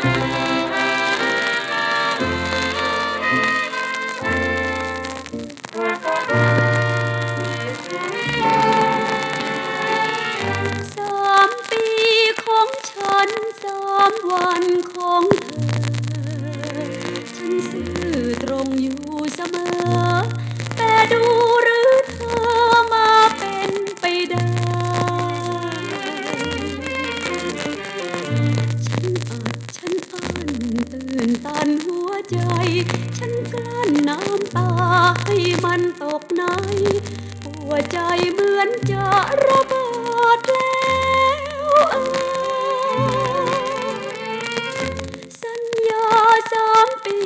สามปีของฉันสามวันข ให้มันตกในหัวใจเหมือนจะระเบิดแล้วสัญญาสามปี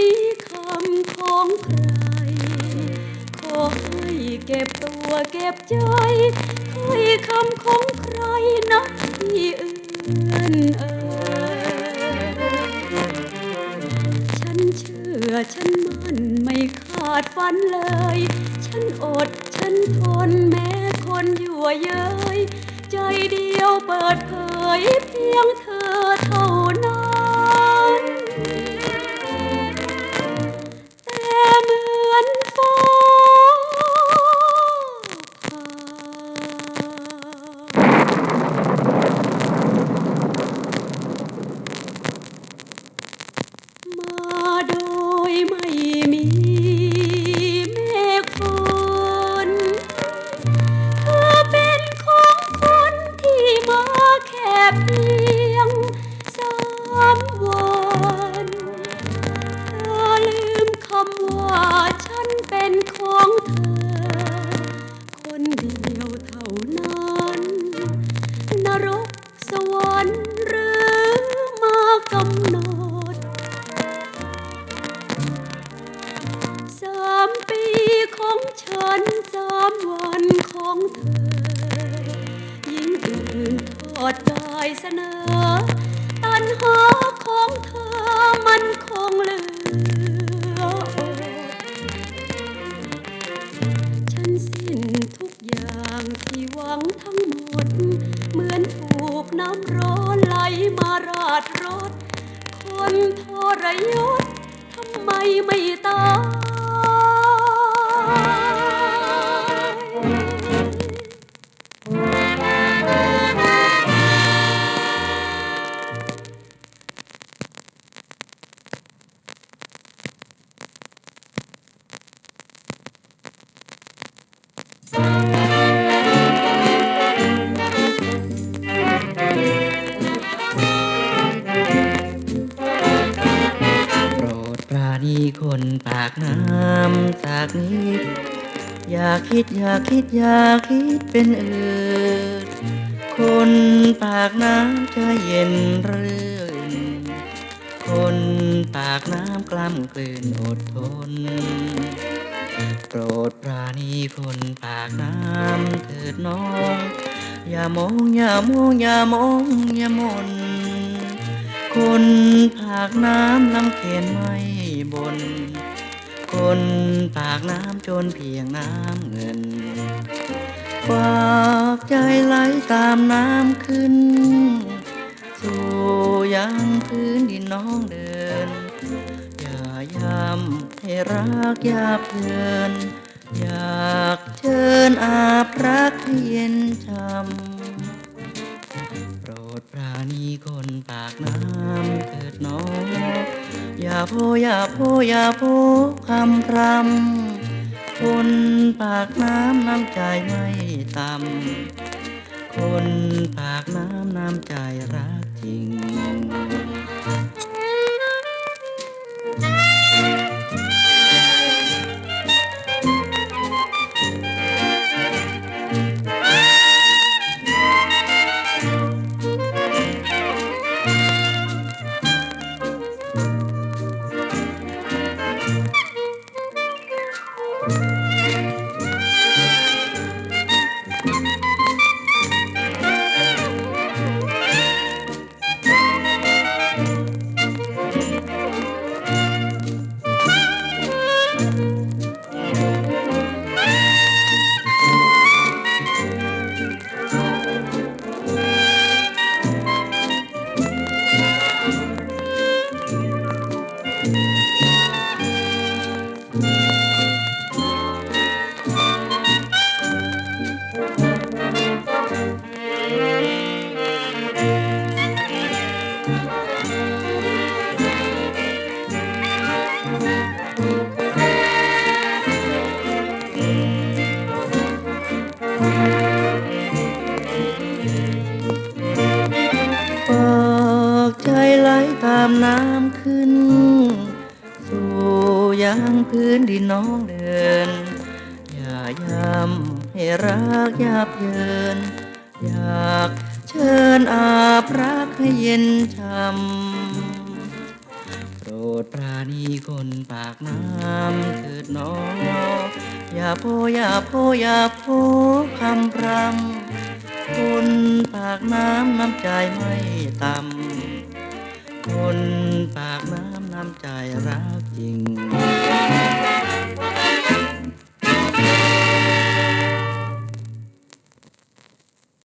นี้คำของใคร ขอให้เก็บตัวเก็บใจถ้คำของใครนะที่เอื่อนเอ่ อดฝันเลย ฉันอดฉันทนแม้คนยั่วเย้ย ใจเดียวเปิดเผยเพียงเธอเท่านั้น กำหนดสามปีของฉันสามวันของเธอ ยิ่งอื่นทอดกายเสนอ ตันหาของเธอมันคงเหลืออดฉันสิ้นทุกอย่างที่หวังทั้งหมด เหมือนถูกน้ำร้อนไหลมาราดรถค นทรยศทำไมไม่ตาย คนปากน้ำจากนี้อย่าคิดอย่าคิดอย่าคิดเป็นอื่นคนปากน้ำจะเย็นเรื่นคนปากน้ำกล้ำกลืนอดทน โปรดปราณีคนปากน้ำเถิดน้อง อย่ามองอย่ามองอย่ามองอย่ามนคนปากน้ำลำเข็นไม่ บน คนปากน้ำจนเพียงน้ำเงินฝากใจไหลตามน้ำขึ้น สู่ยังพื้นดินน้องเดิน อย่ายำให้รักอยาเพลิน อยากเชิญอาบรักให้เย็นช่ำ ปราณีคนปากน้ำเกิดน้อง อย่าโพอย่าโพอย่าโพคำพรำคนปากน้ำน้ำใจไม่ต่ำคนปากน้ำน้ำใจรักจริง เอกใจไหลตามน้ำขึ้น สู่ยางพื้นดินน้องเดิน อย่ายำให้รักยาบเยิน อยากเชิญอาพระให้เย็นช่ำ ดปราณีคนปากน้ำเถิดน้องอย่าโพอย่าโพอย่าโพคำพรำคนปากน้ำน้ำใจไม่ต่ำคนปากน้ำน้ำใจรักจริง